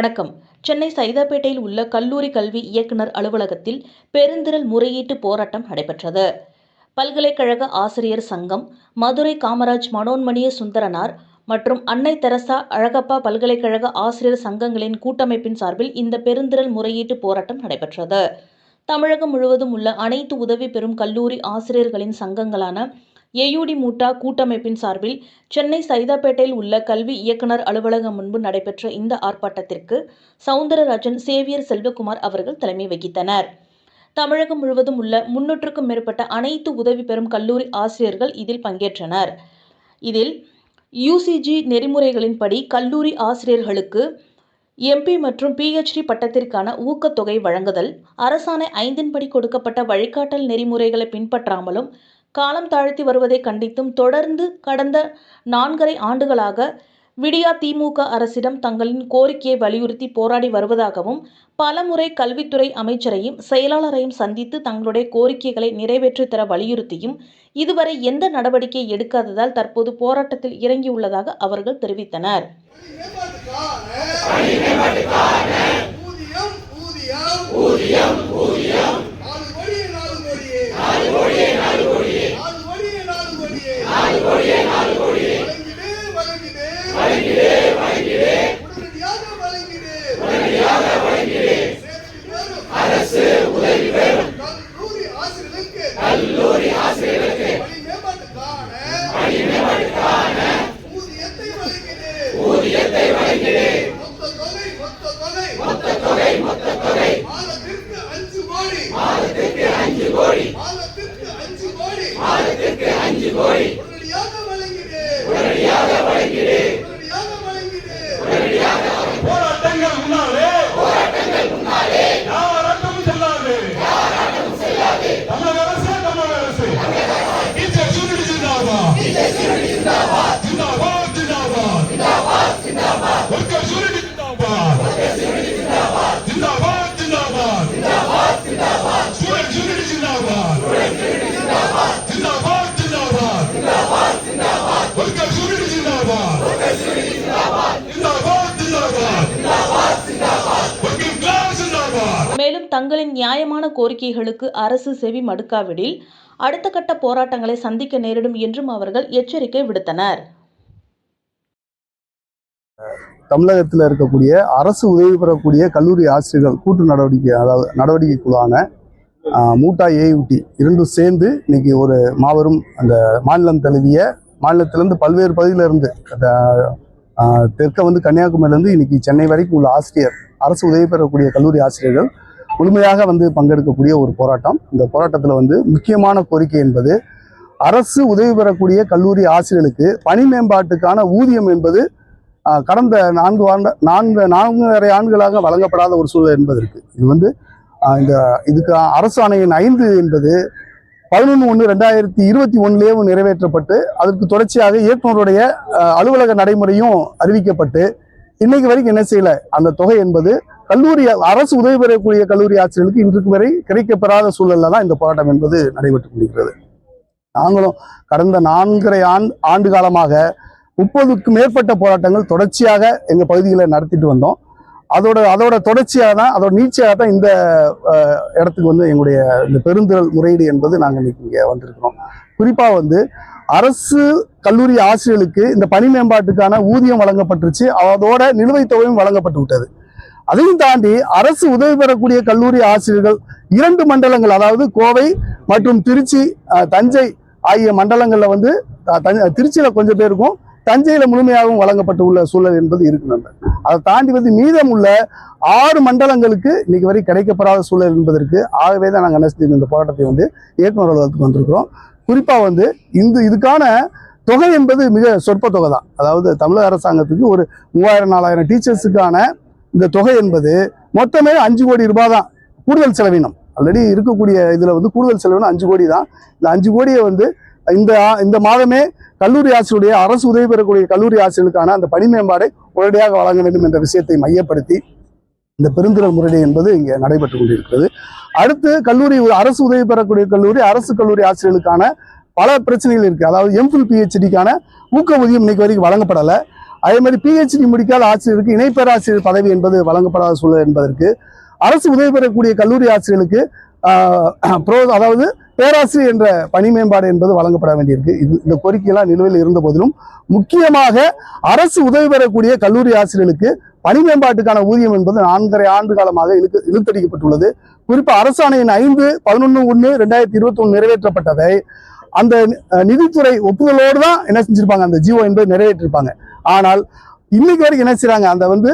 வணக்கம். சென்னை சைதாப்பேட்டையில் உள்ள கல்லூரி கல்வி இயக்குநர் அலுவலகத்தில் பெருந்திரள் முறையீட்டு போராட்டம் நடைபெற்றது. பல்கலைக்கழக ஆசிரியர் சங்கம் மதுரை காமராஜ் மனோன்மணிய சுந்தரனார் மற்றும் அன்னை தெரசா அழகப்பா பல்கலைக்கழக ஆசிரியர் சங்கங்களின் கூட்டமைப்பின் சார்பில் இந்த பெருந்திரள் முறையீட்டு போராட்டம் நடைபெற்றது. தமிழகம் முழுவதும் உள்ள அனைத்து உதவி பெறும் கல்லூரி ஆசிரியர்களின் சங்கங்களான ஏயுடி மூட்டா கூட்டமைப்பின் சார்பில் சென்னை சைதாப்பேட்டையில் உள்ள கல்வி இயக்குனர் அலுவலகம் முன்பு நடைபெற்ற இந்த ஆர்ப்பாட்டத்திற்கு சவுந்தரராஜன் சேவியர் செல்வகுமார் அவர்கள் தலைமை வகித்தனர். தமிழகம் முழுவதும் உள்ள முன்னூற்றுக்கும் மேற்பட்ட அனைத்து உதவி பெறும் கல்லூரி ஆசிரியர்கள் இதில் பங்கேற்றனர். இதில் யுசிஜி நெறிமுறைகளின்படி கல்லூரி ஆசிரியர்களுக்கு எம்பி மற்றும் பிஹெச்டி பட்டத்திற்கான ஊக்கத்தொகை வழங்குதல் அரசாணை ஐந்தின்படி கொடுக்கப்பட்ட வழிகாட்டல் நெறிமுறைகளை பின்பற்றாமலும் காலம் தாழ்த்தி வருவதை கண்டித்தும் தொடர்ந்து கடந்த நான்கரை ஆண்டுகளாக விடியா திமுக அரசிடம் தங்களின் கோரிக்கையை வலியுறுத்தி போராடி வருவதாகவும் பலமுறை கல்வித்துறை அமைச்சரையும் செயலாளரையும் சந்தித்து தங்களுடைய கோரிக்கைகளை நிறைவேற்றி தர வலியுறுத்தியும் இதுவரை எந்த நடவடிக்கை எடுக்காததால் தற்போது போராட்டத்தில் இறங்கியுள்ளதாக அவர்கள் தெரிவித்தனர். ஊதியம் ஊதியம் ஊதியம் ஊதியம் தங்களின் நியாயமான கோரிக்கைகளுக்கு அரசு செவி மடுக்காவிடில் அடுத்த கட்ட போராட்டங்களை சந்திக்க நேரிடும் என்றும் அவர்கள் எச்சரிக்கை விடுத்தனர். தமிழகத்தில் இருக்கக்கூடிய அரசு உதவி பெறக்கூடிய கல்லூரி ஆசிரியர்கள் கூட்டு நடவடிக்கை அதாவது நடவடிக்கை குழுவான மூட்டா ஏயுடி இரண்டும் சேர்ந்து இன்னைக்கு ஒரு மாபெரும் அந்த மாநிலம் தழுவிய மாநிலத்திலேருந்து பல்வேறு பகுதியிலிருந்து அந்த, தெற்க வந்து கன்னியாகுமரியிலேருந்து இன்னைக்கு சென்னை வரைக்கும் உள்ள ஆசிரியர் அரசு உதவி பெறக்கூடிய கல்லூரி ஆசிரியர்கள் முழுமையாக வந்து பங்கெடுக்கக்கூடிய ஒரு போராட்டம். இந்த போராட்டத்தில் வந்து முக்கியமான கோரிக்கை என்பது அரசு உதவி பெறக்கூடிய கல்லூரி ஆசிரியர்களுக்கு பணி மேம்பாட்டுக்கான ஊதியம் என்பது கடந்த நான்கு ஆண்டு நான்கு நான்கரை ஆண்டுகளாக வழங்கப்படாத ஒரு சூழல் என்பதற்கு இது வந்து இந்த இதுக்கு அரசு ஆணையின் ஐந்து என்பது பதினொன்று ஒன்று ரெண்டாயிரத்தி இருபத்தி ஒன்றுலேயும் நிறைவேற்றப்பட்டு அதற்கு தொடர்ச்சியாக இயக்குநருடைய அலுவலக நடைமுறையும் அறிவிக்கப்பட்டு இன்னைக்கு வரைக்கும் என்ன செய்யலை? அந்த தொகை என்பது கல்லூரி அரசு உதவி பெறக்கூடிய கல்லூரி ஆசிரியர்களுக்கு இன்றைக்கு வரை கிடைக்கப்பெறாத சூழல்ல தான் இந்த போராட்டம் என்பது நடைபெற்று கொண்டிருக்கிறது. நாங்களும் கடந்த நான்கரை ஆண்டு ஆண்டு காலமாக முப்பதுக்கும் மேற்பட்ட போராட்டங்கள் தொடர்ச்சியாக எங்கள் பகுதியில் நடத்திட்டு வந்தோம். அதோட அதோட தொடர்ச்சியாக தான் அதோட நீச்சையாக தான் இந்த இடத்துக்கு வந்து எங்களுடைய இந்த பெருந்திரல் முறையீடு என்பது நாங்கள் இன்னைக்கு இங்கே வந்திருக்கிறோம். குறிப்பாக வந்து அரசு கல்லூரி ஆசிரியர்களுக்கு இந்த பணி மேம்பாட்டுக்கான ஊதியம் வழங்கப்பட்டுருச்சு. அதோட நிலுவைத் தொகையும் வழங்கப்பட்டு விட்டது. அதையும் தாண்டி அரசு உதவி பெறக்கூடிய கல்லூரி ஆசிரியர்கள் இரண்டு மண்டலங்கள் அதாவது கோவை மற்றும் திருச்சி தஞ்சை ஆகிய மண்டலங்களில் வந்து திருச்சியில் தஞ்ச- கொஞ்சம் பேருக்கும் தஞ்சையில் முழுமையாகவும் வழங்கப்பட்டு உள்ள சூழல் என்பது இருக்கு அதை தாண்டி வந்து மீதம் உள்ள ஆறு மண்டலங்களுக்கு இன்னைக்கு வரை கிடைக்கப்படாத சூழல் என்பதற்கு ஆகவே தான் நாங்கள் என்ன இந்த போராட்டத்தை வந்து இயக்குநர் அலுவலகத்துக்கு வந்திருக்கிறோம். குறிப்பாக வந்து இந்த இதுக்கான தொகை என்பது மிக சொற்ப தொகை தான். அதாவது தமிழக அரசாங்கத்துக்கு ஒரு மூவாயிரம் நாலாயிரம் டீச்சர்ஸுக்கான இந்த தொகை என்பது மொத்தமே அஞ்சு கோடி ரூபாய் தான் கூடுதல் செலவினம். ஆல்ரெடி இருக்கக்கூடிய இதில் வந்து கூடுதல் செலவினம் அஞ்சு கோடி தான் இந்த அஞ்சு கோடியை வந்து இந்த இந்த மாதமே கல்லூரி ஆசிரியருடைய அரசு உதவி பெறக்கூடிய கல்லூரி ஆசிரியர்களுக்கான அந்த பணி மேம்பாடை உடனடியாக வழங்க வேண்டும் என்ற விஷயத்தை மையப்படுத்தி இந்த பெருந்திரள் முறையீடு என்பது இங்கே நடைபெற்று கொண்டிருக்கிறது. அடுத்து கல்லூரி அரசு உதவி பெறக்கூடிய கல்லூரி அரசு கல்லூரி ஆசிரியர்களுக்கான பல பிரச்சனைகள் இருக்குது அதாவது எம்ஃபில் பிஹெச்டிக்கான ஊக்க ஊதியம் இன்னைக்கு வரைக்கும் வழங்கப்படலை. அதே மாதிரி பிஹெச்டி முடிக்காத ஆசிரியருக்கு இணைப்பேராசிரியர் பதவி என்பது வழங்கப்படாத சூழல் என்பதற்கு அரசு உதவி பெறக்கூடிய கல்லூரி ஆசிரியர்களுக்கு ப்ரோ அதாவது பேராசிரியர் என்ற பணி மேம்பாடு என்பது வழங்கப்பட வேண்டியிருக்கு. இது இந்த கோரிக்கையெல்லாம் நிலுவையில் இருந்த போதிலும் முக்கியமாக அரசு உதவி பெறக்கூடிய கல்லூரி ஆசிரியர்களுக்கு பணி மேம்பாட்டுக்கான ஊதியம் என்பது நான்கரை ஆண்டு காலமாக இழுத்து இழுத்தடிக்கப்பட்டுள்ளது. குறிப்பாக அரசாணையின் ஐந்து பதினொன்று ஒன்று ரெண்டாயிரத்தி இருபத்தி ஒன்று நிறைவேற்றப்பட்டதை அந்த நிதித்துறை ஒப்புதலோடு தான் என்ன செஞ்சிருப்பாங்க? அந்த ஜிஓ என்பது நிறைவேற்றிருப்பாங்க. ஆனால் இன்னைக்கு வரைக்கும் என்ன செய்கிறாங்க அந்த வந்து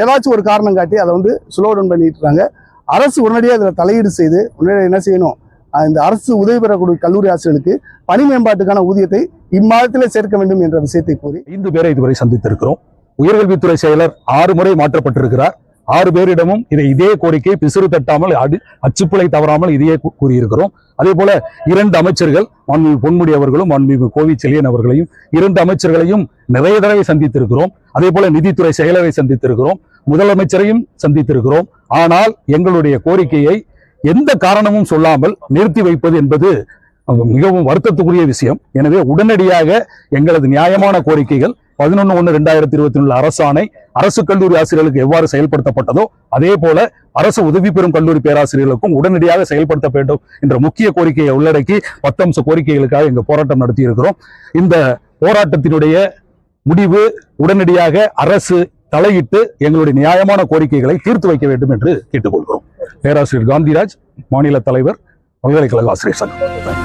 ஏதாச்சும் ஒரு காரணம் காட்டி அதை வந்து ஸ்லோ டவுன் பண்ணிட்டு இருக்காங்க. அரசு உடனடியாக அதில் தலையீடு செய்து உடனடியாக என்ன செய்யணும்? இந்த அரசு உதவி பெறக்கூடிய கல்லூரி ஆசிரியர்களுக்கு பணி மேம்பாட்டுக்கான ஊதியத்தை இம்மாதத்திலே சேர்க்க வேண்டும் என்ற விஷயத்தை கூறி ஐந்து பேரை இதுவரை சந்தித்திருக்கிறோம். உயர்கல்வித்துறை செயலர் ஆறு முறை மாற்றப்பட்டிருக்கிறார். ஆறு பேரிடமும் இதை இதே கோரிக்கை பிசுறு தட்டாமல் அடி அச்சுப்பிழை தவறாமல் இதையே கூறியிருக்கிறோம். அதே போல இரண்டு அமைச்சர்கள் மாண்புமிகு பொன்முடி அவர்களும் மாண்புமிகு கோவி செழியன் அவர்களையும் இரண்டு அமைச்சர்களையும் நிறைய தடவை சந்தித்திருக்கிறோம். அதே போல நிதித்துறை செயலரை சந்தித்திருக்கிறோம். முதலமைச்சரையும் சந்தித்திருக்கிறோம். ஆனால் எங்களுடைய கோரிக்கையை எந்த காரணமும் சொல்லாமல் நிறுத்தி வைப்பது என்பது மிகவும் வருத்தத்துக்குரிய விஷயம். எனவே உடனடியாக எங்களது நியாயமான கோரிக்கைகள் பதினொன்று ஒன்று ரெண்டாயிரத்தி இருபத்தி ஒன்று அரசாணை அரசு கல்லூரி ஆசிரியர்களுக்கு எவ்வாறு செயல்படுத்தப்பட்டதோ அதே போல அரசு உதவி பெறும் கல்லூரி பேராசிரியர்களுக்கும் உடனடியாக செயல்படுத்த வேண்டும் என்ற முக்கிய கோரிக்கையை உள்ளடக்கி பத்தம்ச கோரிக்கைகளுக்காக எங்கள் போராட்டம் நடத்தி இருக்கிறோம் இந்த போராட்டத்தினுடைய முடிவு உடனடியாக அரசு தலையிட்டு எங்களுடைய நியாயமான கோரிக்கைகளை தீர்த்து வைக்க வேண்டும் என்று கேட்டுக்கொள்கிறோம். பேராசிரியர் காந்திராஜ் மாநில தலைவர் பல்கலைக்கழக ஆசிரியர் சங்கம்.